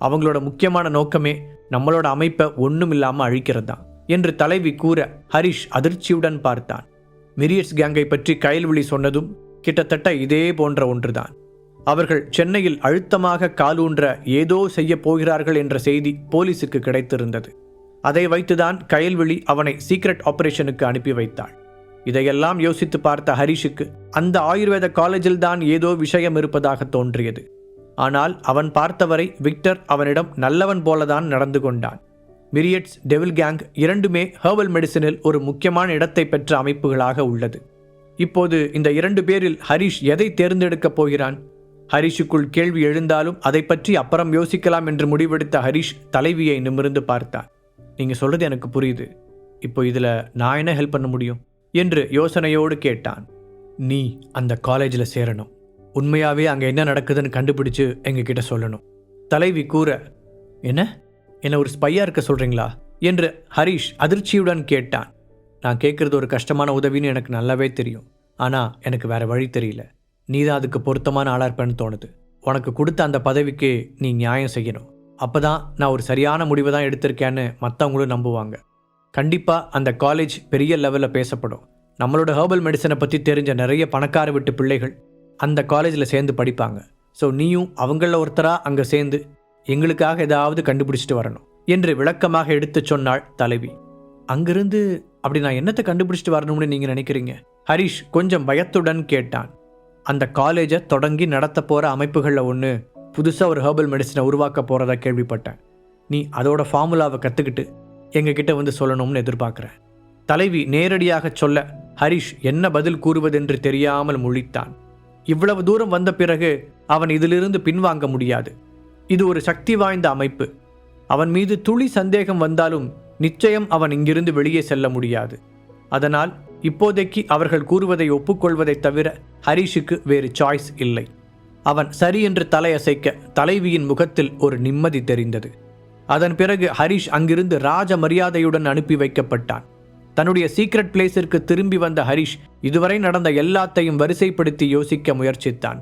அவங்களோட முக்கியமான நோக்கமே நம்மளோட அமைப்பை ஒன்றும் இல்லாமல் அழிக்கிறது தான் என்று தலைவி கூற ஹரிஷ் அதிர்ச்சியுடன் பார்த்தான். மிரியட்ஸ் கேங்கை பற்றி கயல்விழி சொன்னதும் கிட்டத்தட்ட இதே போன்ற ஒன்றுதான். அவர்கள் சென்னையில் அழுத்தமாக காலூன்ற ஏதோ செய்ய போகிறார்கள் என்ற செய்தி போலீசுக்கு கிடைத்திருந்தது. அதை வைத்துதான் கயல்விழி அவனை சீக்ரெட் ஆபரேஷனுக்கு அனுப்பி வைத்தாள். இதையெல்லாம் யோசித்து பார்த்த ஹரிஷுக்கு அந்த ஆயுர்வேத காலேஜில் தான் ஏதோ விஷயம் இருப்பதாக தோன்றியது. ஆனால் அவன் பார்த்தவரை விக்டர் அவனிடம் நல்லவன் போலதான் நடந்து கொண்டான். மிரியட்ஸ் டெவில் கேங் இரண்டுமே ஹெர்பல் மெடிசினில் ஒரு முக்கியமான இடத்தை பெற்ற அமைப்புகளாக உள்ளது. இப்போது இந்த இரண்டு பேரில் ஹரிஷ் எதை தேர்ந்தெடுக்கப் போகிறான்? ஹரிஷுக்குள் கேள்வி எழுந்தாலும் அதை பற்றி அப்புறம் யோசிக்கலாம் என்று முடிவெடுத்த ஹரிஷ் தலைவியை நிமிர்ந்து பார்த்தான். நீங்க சொல்றது எனக்கு புரியுது. இப்போ இதில் நான் என்ன ஹெல்ப் பண்ண முடியும்? என்று யோசனையோடு கேட்டான். நீ அந்த காலேஜில் சேரணும். உண்மையாகவே அங்கே என்ன நடக்குதுன்னு கண்டுபிடிச்சு எங்ககிட்ட சொல்லணும். தலைவி கூற என்ன? என்னை ஒரு ஸ்பையா இருக்க சொல்கிறீங்களா என்று ஹரிஷ் அதிர்ச்சியுடன் கேட்டான். நான் கேட்குறது ஒரு கஷ்டமான உதவின்னு எனக்கு நல்லாவே தெரியும். ஆனால் எனக்கு வேறு வழி தெரியல. நீ தான் அதுக்கு பொருத்தமான ஆளாக இருப்பேன்னு தோணுது. உனக்கு கொடுத்த அந்த பதவிக்கு நீ நியாயம் செய்யணும். அப்போ தான் நான் ஒரு சரியான முடிவை தான் எடுத்திருக்கேன்னு மற்றவங்களும் நம்புவாங்க. கண்டிப்பாக அந்த காலேஜ் பெரிய லெவலில் பேசப்படும். நம்மளோட ஹெர்பல் மெடிசனை பற்றி தெரிஞ்ச நிறைய பணக்கார விட்டு பிள்ளைகள் அந்த காலேஜில் சேர்ந்து படிப்பாங்க. ஸோ நீயும் அவங்கள ஒருத்தராக அங்கே சேர்ந்து எங்களுக்காக ஏதாவது கண்டுபிடிச்சிட்டு வரணும் என்று விளக்கமாக எடுத்துச் சொன்னாள் தலைவி. அங்கிருந்து அப்படி நான் என்னத்தை கண்டுபிடிச்சிட்டு வரணும்னு நீங்கள் நினைக்கிறீங்க? ஹரிஷ் கொஞ்சம் பயத்துடன் கேட்டான். அந்த காலேஜை தொடங்கி நடத்த போகிற அமைப்புகளில் ஒன்று புதுசாக ஒரு ஹெர்பல் மெடிசனை உருவாக்க போகிறதா கேள்விப்பட்டேன். நீ அதோட ஃபார்முலாவை கற்றுக்கிட்டு எங்ககிட்ட வந்து சொல்லணும்னு எதிர்பார்க்குறேன். தலைவி நேரடியாக சொல்ல ஹரிஷ் என்ன பதில் கூறுவதென்று தெரியாமல் முழித்தான். இவ்வளவு தூரம் வந்த பிறகு அவன் இதிலிருந்து பின்வாங்க முடியாது. இது ஒரு சக்தி வாய்ந்த அமைப்பு. அவன் மீது துளி சந்தேகம் வந்தாலும் நிச்சயம் அவன் இங்கிருந்து வெளியே செல்ல முடியாது. அதனால் இப்போதைக்கு அவர்கள் கூறுவதை ஒப்புக்கொள்வதைத் தவிர ஹரிஷுக்கு வேறு சாய்ஸ் இல்லை. அவன் சரி என்று தலையசைக்க தலைவியின் முகத்தில் ஒரு நிம்மதி தெரிந்தது. அதன் பிறகு ஹரிஷ் அங்கிருந்து ராஜ மரியாதையுடன் அனுப்பி வைக்கப்பட்டான். தன்னுடைய சீக்ரெட் பிளேஸிற்கு திரும்பி வந்த ஹரிஷ் இதுவரை நடந்த எல்லாத்தையும் வரிசைப்படுத்தி யோசிக்க முயற்சித்தான்.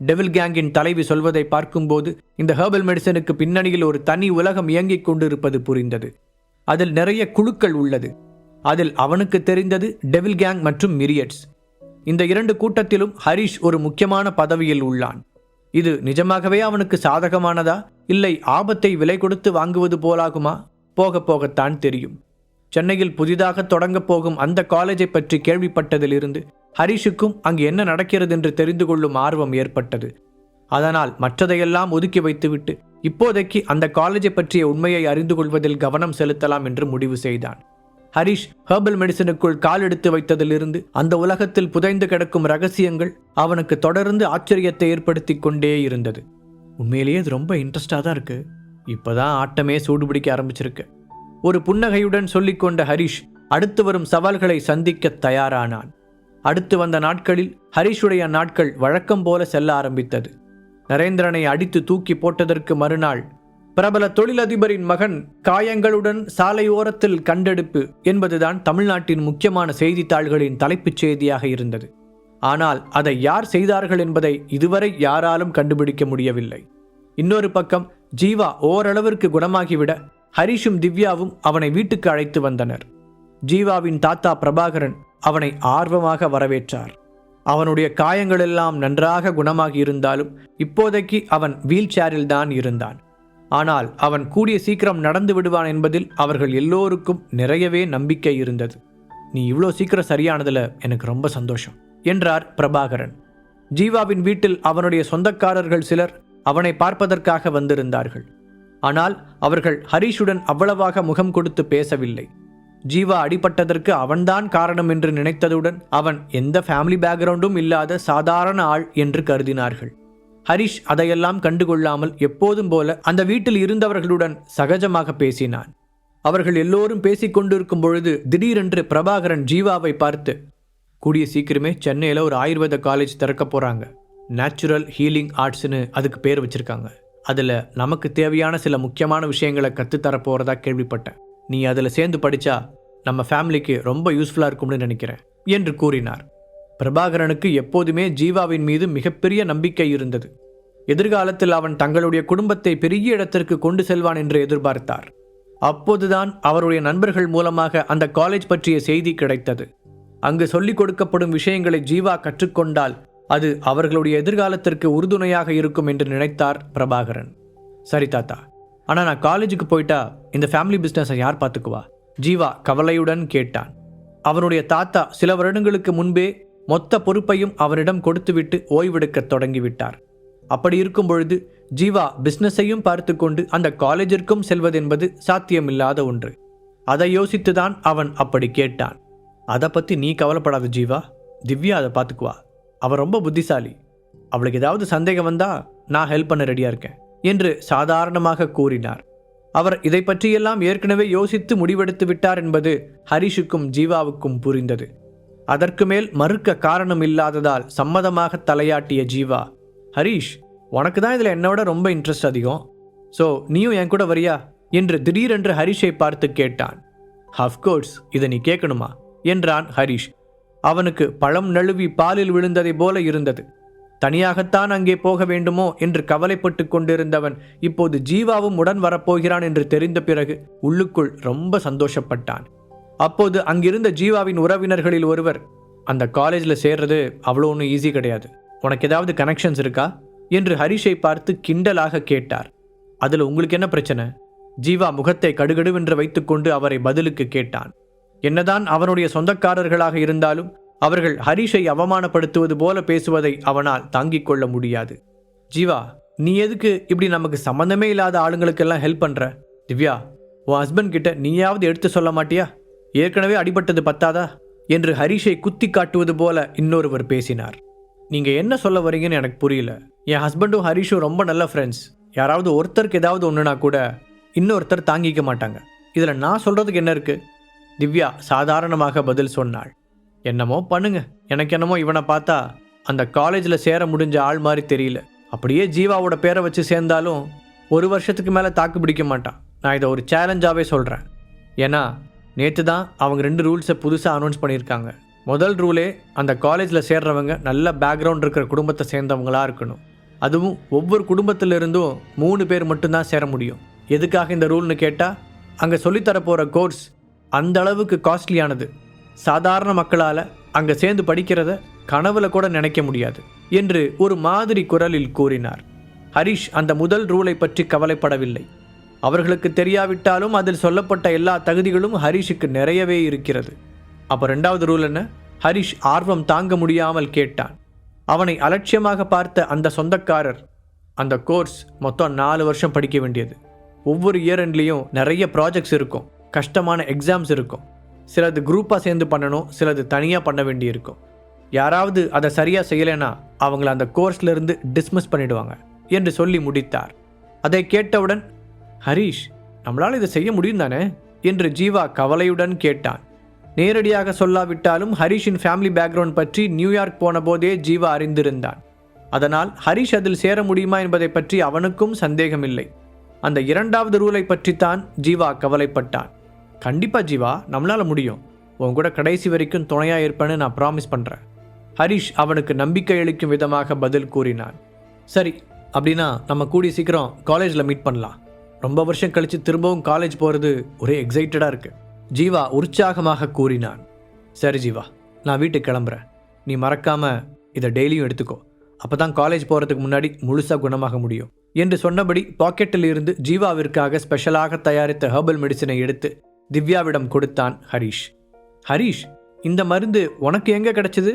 டெவில் கேங்கின் தலைவி சொல்வதை பார்க்கும்போது இந்த ஹெர்பல் மெடிசனுக்கு பின்னணியில் ஒரு தனி உலகம் இயங்கிக் கொண்டிருப்பது புரிந்தது. அதில் நிறைய குழுக்கள் உள்ளது. அதில் அவனுக்கு தெரிந்தது டெவில் கேங் மற்றும் மிரியட்ஸ் இந்த இரண்டு கூட்டத்திலும் ஹரிஷ் ஒரு முக்கியமான பதவியில் உள்ளான். இது நிஜமாகவே அவனுக்கு சாதகமானதா? இல்லை ஆபத்தை விலை கொடுத்து வாங்குவது போலாகுமா? போக போகத்தான் தெரியும். சென்னையில் புதிதாக தொடங்கப் போகும் அந்த காலேஜை பற்றி கேள்விப்பட்டதிலிருந்து ஹரிஷுக்கும் அங்கு என்ன நடக்கிறது என்று தெரிந்து கொள்ளும் ஆர்வம் ஏற்பட்டது. அதனால் மற்றதையெல்லாம் ஒதுக்கி வைத்துவிட்டு இப்போதைக்கு அந்த காலேஜை பற்றிய உண்மையை அறிந்து கொள்வதில் கவனம் செலுத்தலாம் என்று முடிவு செய்தான். ஹரிஷ் ஹெர்பல் மெடிசனுக்குள் கால் எடுத்து வைத்ததிலிருந்து அந்த உலகத்தில் புதைந்து கிடக்கும் ரகசியங்கள் அவனுக்கு தொடர்ந்து ஆச்சரியத்தை ஏற்படுத்தி கொண்டே இருந்தது. உண்மையிலேயே இது ரொம்ப இன்ட்ரெஸ்டாக தான் இருக்கு. இப்போதான் ஆட்டமே சூடுபிடிக்க ஆரம்பிச்சிருக்கு. ஒரு புன்னகையுடன் சொல்லிக்கொண்ட ஹரிஷ் அடுத்து வரும் சவால்களை சந்திக்க தயாரானான். அடுத்து வந்த நாட்களில் ஹரிஷுடைய நாட்கள் வழக்கம் போல செல்ல ஆரம்பித்தது. நரேந்திரனை அடித்து தூக்கி போட்டதற்கு மறுநாள் பிரபல தொழிலதிபரின் மகன் காயங்களுடன் சாலையோரத்தில் கண்டெடுப்பு என்பதுதான் தமிழ்நாட்டின் முக்கியமான செய்தித்தாள்களின் தலைப்புச் செய்தியாக இருந்தது. ஆனால் அதை யார் செய்தார்கள் என்பதை இதுவரை யாராலும் கண்டுபிடிக்க முடியவில்லை. இன்னொரு பக்கம் ஜீவா ஓரளவிற்கு குணமாகிவிட ஹரிஷும் திவ்யாவும் அவனை வீட்டுக்கு அழைத்து வந்தனர். ஜீவாவின் தாத்தா பிரபாகரன் அவனை ஆர்வமாக வரவேற்றார். அவனுடைய காயங்களெல்லாம் நன்றாக குணமாகி இருந்தாலும் இப்போதைக்கு அவன் வீல் சேரில் தான் இருந்தான். ஆனால் அவன் கூடிய சீக்கிரம் நடந்து விடுவான் என்பதில் அவர்கள் எல்லோருக்கும் நிறையவே நம்பிக்கை இருந்தது. நீ இவ்வளோ சீக்கிரம் சரியானதில் எனக்கு ரொம்ப சந்தோஷம் என்றார் பிரபாகரன். ஜீவாவின் வீட்டில் அவனுடைய சொந்தக்காரர்கள் சிலர் அவனை பார்ப்பதற்காக வந்திருந்தார்கள். ஆனால் அவர்கள் ஹரிஷுடன் அவ்வளவாக முகம் கொடுத்து பேசவில்லை. ஜீவா அடிபட்டதற்கு அவன்தான் காரணம் என்று நினைத்ததுடன் அவன் எந்த ஃபேமிலி பேக்ரவுண்டும் இல்லாத சாதாரண ஆள் என்று கருதினார்கள். ஹரிஷ் அதையெல்லாம் கண்டுகொள்ளாமல் எப்போதும் போல அந்த வீட்டில் இருந்தவர்களுடன் சகஜமாக பேசினான். அவர்கள் எல்லோரும் பேசிக்கொண்டிருக்கும் பொழுது திடீரென்று பிரபாகரன் ஜீவாவை பார்த்து கூடிய சீக்கிரமே சென்னையில் ஒரு ஆயுர்வேத காலேஜ் திறக்க போகிறாங்க நேச்சுரல் ஹீலிங் ஆர்ட்ஸ்னு அதுக்கு பேர் வச்சுருக்காங்க. அதில் நமக்கு தேவையான சில முக்கியமான விஷயங்களை கற்றுத்தரப்போகிறதா கேள்விப்பட்டேன். நீ அதில் சேர்ந்து படித்தா நம்ம ஃபேமிலிக்கு ரொம்ப யூஸ்ஃபுல்லாக இருக்கும்னு நினைக்கிறேன் என்று கூறினார். பிரபாகரனுக்கு எப்போதுமே ஜீவாவின் மீது மிகப்பெரிய நம்பிக்கை இருந்தது. எதிர்காலத்தில் அவன் தங்களுடைய குடும்பத்தை பெரிய இடத்திற்கு கொண்டு செல்வான் என்று எதிர்பார்த்தார். அப்போதுதான் அவருடைய நண்பர்கள் மூலமாக அந்த காலேஜ் பற்றிய செய்தி கிடைத்தது. அங்கு சொல்லிக் கொடுக்கப்படும் விஷயங்களை ஜீவா கற்றுக்கொண்டால் அது அவர்களுடைய எதிர்காலத்திற்கு உறுதுணையாக இருக்கும் என்று நினைத்தார் பிரபாகரன். சரி தாத்தா. ஆனால் நான் காலேஜுக்கு போயிட்டா இந்த ஃபேமிலி பிஸ்னஸை யார் பார்த்துக்குவா? ஜீவா கவலையுடன் கேட்டான். அவனுடைய தாத்தா சில வருடங்களுக்கு முன்பே மொத்த பொறுப்பையும் அவனிடம் கொடுத்துவிட்டு ஓய்வெடுக்கத் தொடங்கிவிட்டார். அப்படி இருக்கும் பொழுது ஜீவா பிஸ்னஸையும் பார்த்து கொண்டு அந்த காலேஜிற்கும் செல்வதென்பது சாத்தியமில்லாத ஒன்று. அதை யோசித்துதான் அவன் அப்படி கேட்டான். அதை பற்றி நீ கவலைப்படாத ஜீவா. திவ்யா அதை பார்த்துக்குவா. அவள் ரொம்ப புத்திசாலி. அவளுக்கு ஏதாவது சந்தேகம் வந்தால் நான் ஹெல்ப் பண்ண ரெடியாக இருக்கேன் என்று சாதாரணமாக கூறினார். அவர் இதை பற்றியெல்லாம் ஏற்கனவே யோசித்து முடிவெடுத்து விட்டார் என்பது ஹரிஷுக்கும் ஜீவாவுக்கும் புரிந்தது. அதற்கு மேல் மறுக்க காரணம் இல்லாததால் சம்மதமாக தலையாட்டிய ஜீவா ஹரிஷ் உனக்கு தான் இதில் என்னோட ரொம்ப இன்ட்ரெஸ்ட் அதிகம். ஸோ நீயும் என் கூட வரியா? என்று திடீரென்று ஹரிஷை பார்த்து கேட்டான். அஃப்கோர்ஸ் இதை நீ கேட்கணுமா? என்றான் ஹரிஷ். அவனுக்கு பழம் நழுவி பாலில் விழுந்ததை போல இருந்தது. தனியாகத்தான் அங்கே போக வேண்டுமோ என்று கவலைப்பட்டு கொண்டிருந்தவன் இப்போது ஜீவாவும் உடன் வரப்போகிறான் என்று தெரிந்த பிறகு உள்ளுக்குள் ரொம்ப சந்தோஷப்பட்டான். அப்போது அங்கிருந்த ஜீவாவின் உறவினர்களில் ஒருவர் அந்த காலேஜில் சேர்றது அவ்வளோ ஒன்றும் ஈஸி கிடையாது. உனக்கு ஏதாவது கனெக்ஷன்ஸ் இருக்கா? என்று ஹரிஷை பார்த்து கிண்டலாக கேட்டார். அதில் உங்களுக்கு என்ன பிரச்சனை? ஜீவா முகத்தை கடுகடுவென்று வைத்துக்கொண்டு அவரை பதிலுக்கு கேட்டான். என்னதான் அவனுடைய சொந்தக்காரர்களாக இருந்தாலும் அவர்கள் ஹரிஷை அவமானப்படுத்துவது போல பேசுவதை அவனால் தாங்கிக் கொள்ள முடியாது. ஜீவா நீ எதுக்கு இப்படி நமக்கு சம்மந்தமே இல்லாத ஆளுங்களுக்கெல்லாம் ஹெல்ப் பண்ற? திவ்யா உன் ஹஸ்பண்ட் கிட்ட நீயாவது எடுத்து சொல்ல மாட்டியா? ஏற்கனவே அடிபட்டது பத்தாதா? என்று ஹரிஷை குத்தி காட்டுவது போல இன்னொருவர் பேசினார். நீங்க என்ன சொல்ல வரீங்கன்னு எனக்கு புரியல. என் ஹஸ்பண்டும் ஹரிஷும் ரொம்ப நல்ல ஃப்ரெண்ட்ஸ் யாராவது ஒருத்தருக்கு ஏதாவது ஒன்றுனா கூட இன்னொருத்தர் தாங்கிக்க மாட்டாங்க. இதில் நான் சொல்றதுக்கு என்ன இருக்கு? திவ்யா சாதாரணமாக பதில் சொன்னாள். என்னமோ பண்ணுங்க. எனக்கு என்னமோ இவனை பார்த்தா அந்த காலேஜில் சேர முடிஞ்ச ஆள் மாதிரி தெரியல. அப்படியே ஜீவாவோட பேரை வச்சு சேர்ந்தாலும் ஒரு வருஷத்துக்கு மேலே தாக்கு பிடிக்க மாட்டான். நான் இதை ஒரு சேலஞ்சாகவே சொல்கிறேன் ஏன்னா நேற்று தான் அவங்க ரெண்டு ரூல்ஸை புதுசாக அனௌன்ஸ் பண்ணியிருக்காங்க. முதல் ரூலே அந்த காலேஜில் சேர்றவங்க நல்ல பேக்ரவுண்ட் இருக்கிற குடும்பத்தை சேர்ந்தவங்களா இருக்கணும். அதுவும் ஒவ்வொரு குடும்பத்திலிருந்தும் மூணு பேர் மட்டும்தான் சேர முடியும். எதுக்காக இந்த ரூல்னு கேட்டால் அங்கே சொல்லித்தர போகிற கோர்ஸ் அந்த அளவுக்கு காஸ்ட்லியானது சாதாரண மக்களால் அங்கே சேர்ந்து படிக்கிறத கனவுல கூட நினைக்க முடியாது என்று ஒரு மாதிரி குரலில் கூறினார். ஹரிஷ் அந்த முதல் ரூலை பற்றி கவலைப்படவில்லை. அவர்களுக்கு தெரியாவிட்டாலும் அதில் சொல்லப்பட்ட எல்லா தகுதிகளும் ஹரிஷுக்கு நிறையவே இருக்கிறது. அப்போ ரெண்டாவது ரூல் என்ன? ஹரிஷ் ஆர்வம் தாங்க முடியாமல் கேட்டான். அவனை அலட்சியமாக பார்த்த அந்த சொந்தக்காரர் அந்த கோர்ஸ் மொத்தம் நாலு வருஷம் படிக்க வேண்டியது. ஒவ்வொரு இயர் எண்ட்லேயும் நிறைய ப்ராஜெக்ட்ஸ் இருக்கும். கஷ்டமான எக்ஸாம்ஸ் இருக்கும். சிலது குரூப்பாக சேர்ந்து பண்ணணும் சிலது தனியாக பண்ண வேண்டியிருக்கும். யாராவது அதை சரியாக செய்யலைன்னா அவங்கள அந்த கோர்ஸ்லேருந்து டிஸ்மிஸ் பண்ணிடுவாங்க என்று சொல்லி முடித்தார். அதை கேட்டவுடன் ஹரீஷ் நம்மளால் இதை செய்ய முடியும் தானே? என்று ஜீவா கவலையுடன் கேட்டான். நேரடியாக சொல்லாவிட்டாலும் ஹரிஷின் ஃபேமிலி பேக்ரவுண்ட் பற்றி நியூயார்க் போன போதே ஜீவா அறிந்திருந்தான். அதனால் ஹரிஷ் அதில் சேர முடியுமா என்பதை பற்றி அவனுக்கும் சந்தேகமில்லை. அந்த இரண்டாவது ரூலை பற்றித்தான் ஜீவா கவலைப்பட்டான். கண்டிப்பாக ஜீவா நம்மளால் முடியும். உன் கூட கடைசி வரைக்கும் துணையாக இருப்பேன்னு நான் ப்ராமிஸ் பண்ணுறேன் ஹரிஷ் அவனுக்கு நம்பிக்கை அளிக்கும் விதமாக பதில் கூறினான். சரி அப்படின்னா நம்ம கூடி சீக்கிரம் காலேஜில் மீட் பண்ணலாம். ரொம்ப வருஷம் கழித்து திரும்பவும் காலேஜ் போகிறது ஒரே எக்ஸைட்டடாக இருக்குது ஜீவா உற்சாகமாக கூறினான். சரி ஜீவா நான் வீட்டுக்கு கிளம்புறேன். நீ மறக்காமல் இதை டெய்லியும் எடுத்துக்கோ. அப்போ தான் காலேஜ் போகிறதுக்கு முன்னாடி முழுசாக குணமாக முடியும். என்று சொன்னபடி பாக்கெட்டில் இருந்து ஜீவாவிற்காக ஸ்பெஷலாக தயாரித்த ஹெர்பல் மெடிசினை எடுத்து திவ்யாவிடம் கொடுத்தான் ஹரீஷ். ஹரீஷ் இந்த மருந்து உனக்கு எங்க கிடைச்சது?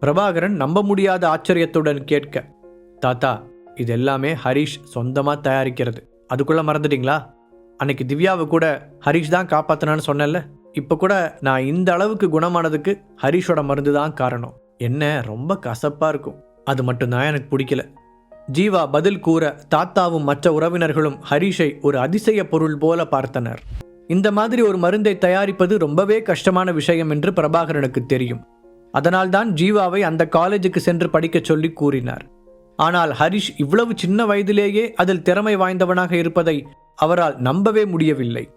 பிரபாகரன் நம்ப முடியாத ஆச்சரியத்துடன் கேட்க தாத்தா இது எல்லாமே ஹரீஷ் சொந்தமாக தயாரிக்கிறது. அதுக்குள்ளே மறந்துட்டீங்களா? அன்னைக்கு திவ்யாவை கூட ஹரீஷ் தான் காப்பாத்தினான்னு சொன்னேன்ல. இப்போ கூட நான் இந்த அளவுக்கு குணமானதுக்கு ஹரீஷோட மருந்து தான் காரணம். என்ன ரொம்ப கசப்பாக இருக்கும். அது மட்டும்தான் எனக்கு பிடிக்கல. ஜீவா பதில் கூற தாத்தாவும் மற்ற உறவினர்களும் ஹரீஷை ஒரு அதிசய பொருள் போல பார்த்தனர். இந்த மாதிரி ஒரு மருந்தை தயாரிப்பது ரொம்பவே கஷ்டமான விஷயம் என்று பிரபாகரனுக்கு தெரியும். அதனால்தான் ஜீவாவை அந்த காலேஜுக்கு சென்று படிக்கச் சொல்லி கூறினார். ஆனால் ஹரிஷ் இவ்வளவு சின்ன வயதிலேயே அதில் திறமை வாய்ந்தவனாக இருப்பதை அவரால் நம்பவே முடியவில்லை.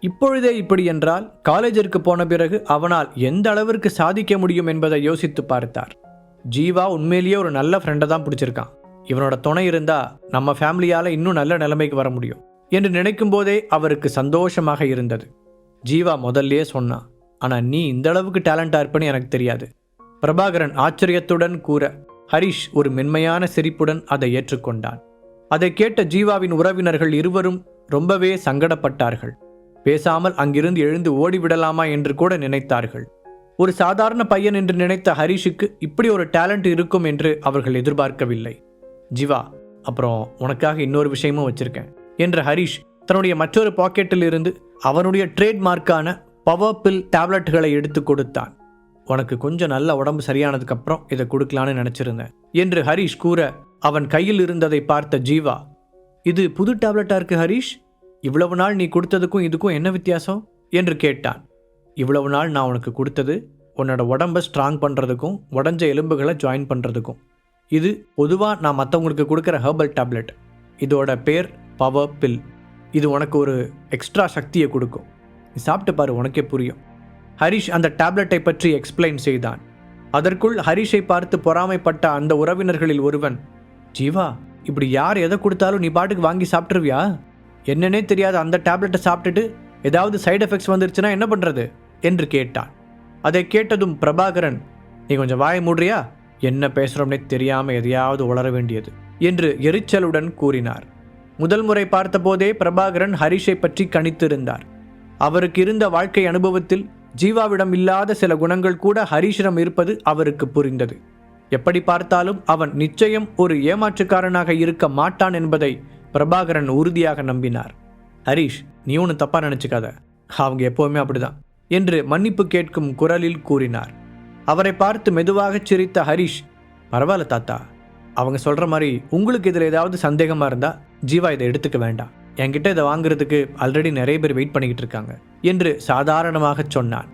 இப்பொழுதே இப்படி என்றால் காலேஜிற்கு போன பிறகு அவனால் எந்த அளவிற்கு சாதிக்க முடியும் என்பதை யோசித்து பார்த்தார். ஜீவா உண்மையிலேயே ஒரு நல்ல ஃப்ரெண்டை தான் பிடிச்சிருக்கான். இவனோட துணை இருந்தா நம்ம ஃபேமிலியால இன்னும் நல்ல நிலைமைக்கு வர முடியும். என்று நினைக்கும்போதே அவருக்கு சந்தோஷமாக இருந்தது. ஜீவா முதல்லயே சொன்னான் ஆனால் நீ இந்த அளவுக்கு டேலண்டாக இருப்பேன்னு எனக்கு தெரியாது. பிரபாகரன் ஆச்சரியத்துடன் கூற ஹரிஷ் ஒரு மென்மையான சிரிப்புடன் அதை ஏற்றுக்கொண்டான். அதை கேட்ட ஜீவாவின் உறவினர்கள் இருவரும் ரொம்பவே சங்கடப்பட்டார்கள். பேசாமல் அங்கிருந்து எழுந்து ஓடிவிடலாமா என்று கூட நினைத்தார்கள். ஒரு சாதாரண பையன் என்று நினைத்த ஹரிஷுக்கு இப்படி ஒரு டேலண்ட் இருக்கும் என்று அவர்கள் எதிர்பார்க்கவில்லை. ஜீவா அப்புறம் உனக்காக இன்னொரு விஷயமும் வச்சிருக்கேன். என்று ஹரிஷ் தன்னுடைய மற்றொரு பாக்கெட்டில் இருந்து அவனுடைய ட்ரேட்மார்க்கான பவர் பில் டேப்லெட்டுகளை எடுத்து கொடுத்தான். உனக்கு கொஞ்சம் நல்ல உடம்பு சரியானதுக்கு அப்புறம் இதை கொடுக்கலான்னு நினச்சிருந்தேன் என்று ஹரிஷ் கூற அவன் கையில் இருந்ததை பார்த்த ஜீவா இது புது டேப்லெட்டா இருக்கு ஹரிஷ்? இவ்வளவு நாள் நீ கொடுத்ததுக்கும் இதுக்கும் என்ன வித்தியாசம்? என்று கேட்டான். இவ்வளவு நாள் நான் உனக்கு கொடுத்தது உன்னோட உடம்பை ஸ்ட்ராங் பண்ணுறதுக்கும் உடஞ்ச எலும்புகளை ஜாயின் பண்ணுறதுக்கும் இது பொதுவாக நான் மற்றவங்களுக்கு கொடுக்குற ஹெர்பல் டேப்லெட் இதோட பேர் பவர் பில் இது உனக்கு ஒரு எக்ஸ்ட்ரா சக்தியை கொடுக்கும். நீ சாப்பிட்டு பாரு உனக்கே புரியும். ஹரிஷ் அந்த டேப்லெட்டை பற்றி எக்ஸ்பிளைன் செய்தான். அதற்குள் ஹரிஷை பார்த்து பொறாமைப்பட்ட அந்த உறவினர்களில் ஒருவன் ஜீவா இப்படி யார் எதை கொடுத்தாலும் நீ பாட்டுக்கு வாங்கி சாப்பிட்ருவியா என்னன்னே தெரியாத அந்த டேப்லெட்டை சாப்பிட்டுட்டு ஏதாவது சைடு எஃபெக்ட்ஸ் வந்துருச்சுன்னா என்ன பண்ணுறது என்று கேட்டான். அதை கேட்டதும் பிரபாகரன் நீ கொஞ்சம் வாயை மூடுறியா? என்ன பேசுகிறோம்னே தெரியாமல் எதையாவது உளர வேண்டியது என்று எரிச்சலுடன் கூறினார். முதல் முறை பார்த்தபோதே பிரபாகரன் ஹரிஷை பற்றி கணித்திருந்தார். அவருக்கு இருந்த வாழ்க்கை அனுபவத்தில் ஜீவாவிடம் இல்லாத சில குணங்கள் கூட ஹரிஷிடம் இருப்பது அவருக்கு புரிந்தது. எப்படி பார்த்தாலும் அவன் நிச்சயம் ஒரு ஏமாற்றுக்காரனாக இருக்க மாட்டான் என்பதை பிரபாகரன் உறுதியாக நம்பினார். ஹரிஷ் நீ ஒன்று தப்பாக நினச்சிக்காத. அவங்க எப்போவுமே அப்படிதான் என்று மன்னிப்பு கேட்கும் குரலில் கூறினார். அவரை பார்த்து மெதுவாகச் சிரித்த ஹரிஷ் பரவாயில்ல தாத்தா அவங்க சொல்கிற மாதிரி உங்களுக்கு இதில் ஏதாவது சந்தேகமாக இருந்தால் ஜீவா இதை எடுத்துக்க வேண்டாம். என்கிட்ட இதை வாங்குறதுக்கு ஆல்ரெடி நிறைய பேர் வெயிட் பண்ணிக்கிட்டு இருக்காங்க என்று சாதாரணமாக சொன்னான்.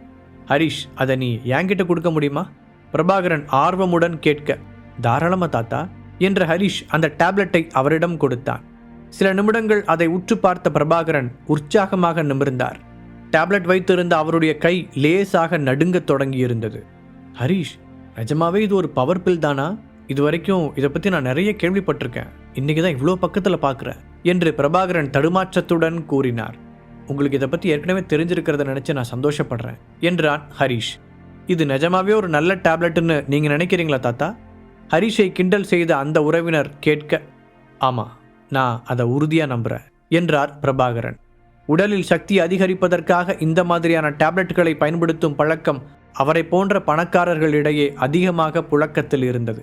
ஹரிஷ் அதை நீ என்கிட்ட கொடுக்க முடியுமா? பிரபாகரன் ஆர்வமுடன் கேட்க தாராளமாக தாத்தா என்று ஹரிஷ் அந்த டேப்லெட்டை அவரிடம் கொடுத்தான். சில நிமிடங்கள் அதை உற்று பார்த்த பிரபாகரன் உற்சாகமாக நிமிர்ந்தார். டேப்லெட் வைத்திருந்த அவருடைய கை லேசாக நடுங்க தொடங்கியிருந்தது. ஹரிஷ் நிஜமாவே இது ஒரு பவர் பில் தானா? இது வரைக்கும் இதை பற்றி நான் நிறைய கேள்விப்பட்டிருக்கேன். இன்றைக்கி தான் இவ்வளோ பக்கத்தில் பார்க்குறேன் என்று பிரபாகரன் தடுமாற்றத்துடன் கூறினார். உங்களுக்கு இதை பற்றி ஏற்கனவே தெரிஞ்சிருக்கிறத நினச்சி நான் சந்தோஷப்படுறேன் என்றான் ஹரிஷ். இது நிஜமாவே ஒரு நல்ல டேப்லெட்டுன்னு நீங்கள் நினைக்கிறீங்களா தாத்தா? ஹரிஷை கிண்டல் செய்த அந்த உறவினர் கேட்க ஆமாம் நான் அதை உறுதியாக நம்புகிறேன் என்றார் பிரபாகரன். உடலில் சக்தி அதிகரிப்பதற்காக இந்த மாதிரியான டேப்லெட்டுகளை பயன்படுத்தும் பழக்கம் அவரை போன்ற பணக்காரர்களிடையே அதிகமாக புழக்கத்தில் இருந்தது.